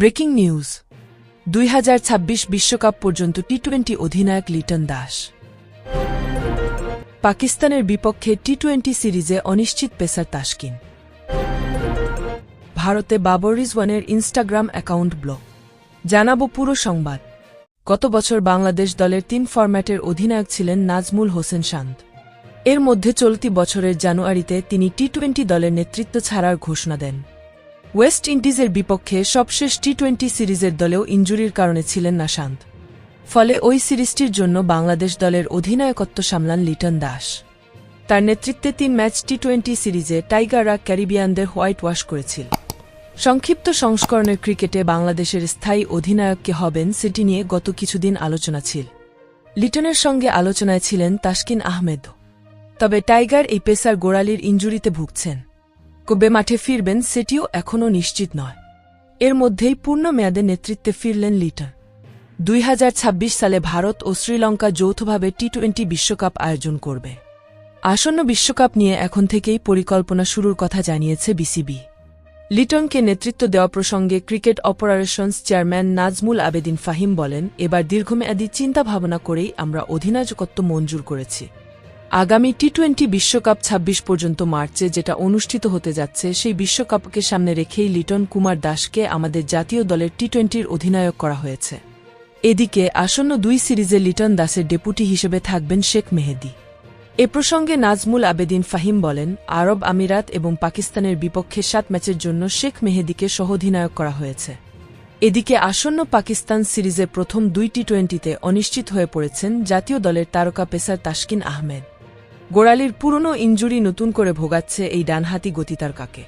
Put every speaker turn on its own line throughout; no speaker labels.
Breaking news. দুই হাজার ছাব্বিশ বিশ্বকাপ পর্যন্ত টি টোয়েন্টি অধিনায়ক লিটন দাস। পাকিস্তানের বিপক্ষে টি টোয়েন্টি সিরিজে অনিশ্চিত পেসার তাসকিন। ভারতে বাবর রিজওয়ানের ইনস্টাগ্রাম অ্যাকাউন্ট ব্লক। জানাব পুরো সংবাদ। গত বছর বাংলাদেশ দলের তিন ফরম্যাটের অধিনায়ক ছিলেন নাজমুল হোসেন শান্ত। এর মধ্যে চলতি বছরের জানুয়ারিতে তিনি টি টোয়েন্টি দলের নেতৃত্ব ছাড়ার ঘোষণা দেন। ওয়েস্ট ইন্ডিজের বিপক্ষে সবশেষ টি টোয়েন্টি সিরিজের দলেও ইঞ্জুরির কারণে ছিলেন না শান্ত ফলে ওই সিরিজটির জন্য বাংলাদেশ দলের অধিনায়কত্ব সামলান লিটন দাস। তার নেতৃত্বে তিন ম্যাচ টি টোয়েন্টি সিরিজে টাইগাররা ক্যারিবিয়ানদের হোয়াইট ওয়াশ করেছিল। সংক্ষিপ্ত সংস্করণের ক্রিকেটে বাংলাদেশের স্থায়ী অধিনায়ককে হবেন সেটি নিয়ে গত কিছুদিন আলোচনা ছিল। লিটনের সঙ্গে আলোচনায় ছিলেন তাসকিন আহমেদ তবে টাইগার এই পেসার গোড়ালির ইঞ্জুরিতে ভুগছেন। কবে মাঠে ফিরবেন সেটিও এখনও নিশ্চিত নয়। এর মধ্যেই পূর্ণ মেয়াদে নেতৃত্বে ফিরলেন লিটন। দুই সালে ভারত ও শ্রীলঙ্কা যৌথভাবে টি টোয়েন্টি বিশ্বকাপ আয়োজন করবে। আসন্ন বিশ্বকাপ নিয়ে এখন থেকেই পরিকল্পনা শুরুর কথা জানিয়েছে বিসিবি। লিটনকে নেতৃত্ব দেওয়া প্রসঙ্গে cricket operations chairman Najmul Abedin Fahim বলেন, এবার দীর্ঘমেয়াদী চিন্তা ভাবনা করেই আমরা অধিনায়কত্ব মঞ্জুর করেছি। আগামী টি টোয়েন্টি বিশ্বকাপ ২৬ পর্যন্ত মার্চে, যেটা অনুষ্ঠিত হতে যাচ্ছে, সেই বিশ্বকাপকে সামনে রেখেই লিটন কুমার দাসকে আমাদের জাতীয় দলের টি টোয়েন্টির অধিনায়ক করা হয়েছে। এদিকে, আসন্ন দুই সিরিজে লিটন দাসের ডেপুটি হিসেবে থাকবেন শেখ মেহেদি। এ প্রসঙ্গে নাজমুল আবেদিন ফাহিম বলেন, আরব আমিরাত এবং পাকিস্তানের বিপক্ষে সাত ম্যাচের জন্য শেখ মেহেদিকে সহধিনায়ক করা হয়েছে। এদিকে, আসন্ন পাকিস্তান সিরিজের প্রথম দুই টি টোয়েন্টিতে অনিশ্চিত হয়ে পড়েছেন জাতীয় দলের তারকা পেসার তাসকিন আহমেদ। গোড়ালির পুরনো ইঞ্জুরি নতুন করে ভোগাচ্ছে এই ডানহাতি গতিতার কাকে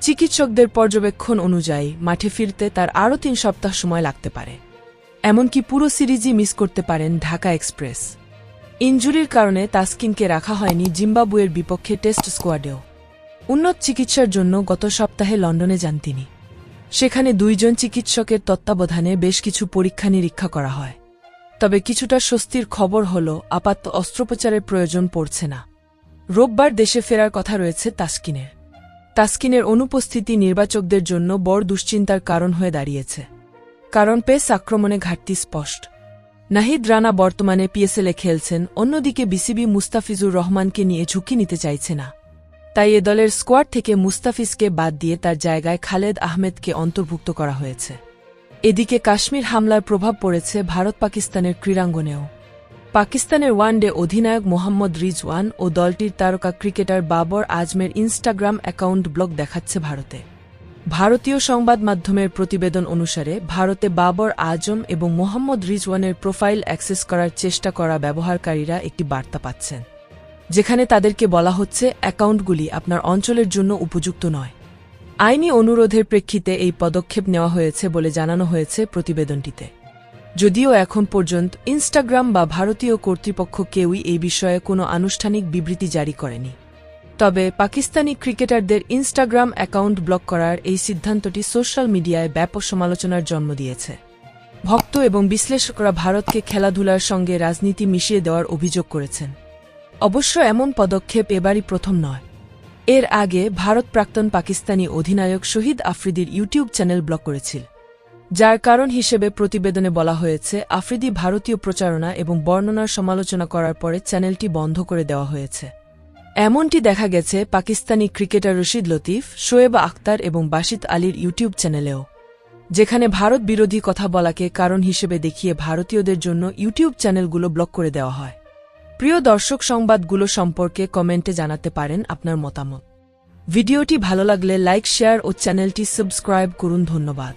চিকিৎসকদের পর্যবেক্ষণ অনুযায়ী মাঠে ফিরতে তার আরও তিন সপ্তাহ সময় লাগতে পারে। এমনকি পুরো সিরিজই মিস করতে পারেন ঢাকা এক্সপ্রেস। ইঞ্জুরির কারণে তাসকিনকে রাখা হয়নি জিম্বাবুয়ের বিপক্ষে টেস্ট স্কোয়াডেও। উন্নত চিকিৎসার জন্য গত সপ্তাহে লন্ডনে যান তিনি। সেখানে দুইজন চিকিৎসকের তত্ত্বাবধানে বেশ কিছু পরীক্ষা নিরীক্ষা করা হয়। তবে কিছুটা স্বস্তির খবর হল, আপাত অস্ত্রোপচারের প্রয়োজন পড়ছে না। রোববার দেশে ফেরার কথা রয়েছে তাসকিনের। তাসকিনের অনুপস্থিতি নির্বাচকদের জন্য বড় দুশ্চিন্তার কারণ হয়ে দাঁড়িয়েছে। কারণ পেস আক্রমণে ঘাটতি স্পষ্ট। নাহিদ রানা বর্তমানে পিএসএলে খেলছেন, অন্যদিকে বিসিবি মুস্তাফিজুর রহমানকে নিয়ে ঝুঁকি নিতে চাইছে না। তাই এ দলের স্কোয়াড থেকে মুস্তাফিজকে বাদ দিয়ে তার জায়গায় খালেদ আহমেদকে অন্তর্ভুক্ত করা হয়েছে। এদিকে কাশ্মীর হামলার প্রভাব পড়েছে ভারত পাকিস্তানের ক্রীড়াঙ্গনেও। পাকিস্তানের ওয়ানডে অধিনায়ক মোহাম্মদ রিজওয়ান ও দলটির তারকা ক্রিকেটার বাবর আজমের ইনস্টাগ্রাম অ্যাকাউন্ট ব্লগ দেখাচ্ছে ভারতে। ভারতীয় সংবাদ মাধ্যমের প্রতিবেদন অনুসারে, ভারতে বাবর আজম এবং মোহাম্মদ রিজওয়ানের প্রোফাইল অ্যাক্সেস করার চেষ্টা করা ব্যবহারকারীরা একটি বার্তা পাচ্ছেন, যেখানে তাদেরকে বলা হচ্ছে, অ্যাকাউন্টগুলি আপনার অঞ্চলের জন্য উপযুক্ত নয়। আইনি অনুরোধের প্রেক্ষিতে এই পদক্ষেপ নেওয়া হয়েছে বলে জানানো হয়েছে প্রতিবেদনটিতে। যদিও এখন পর্যন্ত ইনস্টাগ্রাম বা ভারতীয় কর্তৃপক্ষ কেউই এই বিষয়ে কোনো আনুষ্ঠানিক বিবৃতি জারি করেনি। তবে পাকিস্তানি ক্রিকেটারদের ইনস্টাগ্রাম অ্যাকাউন্ট ব্লক করার এই সিদ্ধান্তটি সোশ্যাল মিডিয়ায় ব্যাপক সমালোচনার জন্ম দিয়েছে। ভক্ত এবং বিশ্লেষকরা ভারতকে খেলাধুলার সঙ্গে রাজনীতি মিশিয়ে দেওয়ার অভিযোগ করেছেন। অবশ্য এমন পদক্ষেপ এবারই প্রথম নয়। এর আগে ভারত প্রাক্তন পাকিস্তানি অধিনায়ক শহীদ আফ্রিদির ইউটিউব চ্যানেল ব্লক করেছিল, যার কারণ হিসেবে প্রতিবেদনে বলা হয়েছে, আফ্রিদি ভারতীয় প্রচারণা এবং বর্ণনার সমালোচনা করার পরে চ্যানেলটি বন্ধ করে দেওয়া হয়েছে। এমনটি দেখা গেছে পাকিস্তানি ক্রিকেটার রশিদ লতিফ, শোয়েব আখতার এবং বাসিত আলীর ইউটিউব চ্যানেলেও, যেখানে ভারত বিরোধী কথা বলাকে কারণ হিসেবে দেখিয়ে ভারতীয়দের জন্য ইউটিউব চ্যানেলগুলো ব্লক করে দেওয়া হয়। প্রিয় দর্শক সংবাদগুলো সম্পর্কে কমেন্টে জানাতে পারেন আপনার মতামত। ভিডিওটি ভালো লাগলে লাইক, শেয়ার ও চ্যানেলটি সাবস্ক্রাইব করুন। ধন্যবাদ।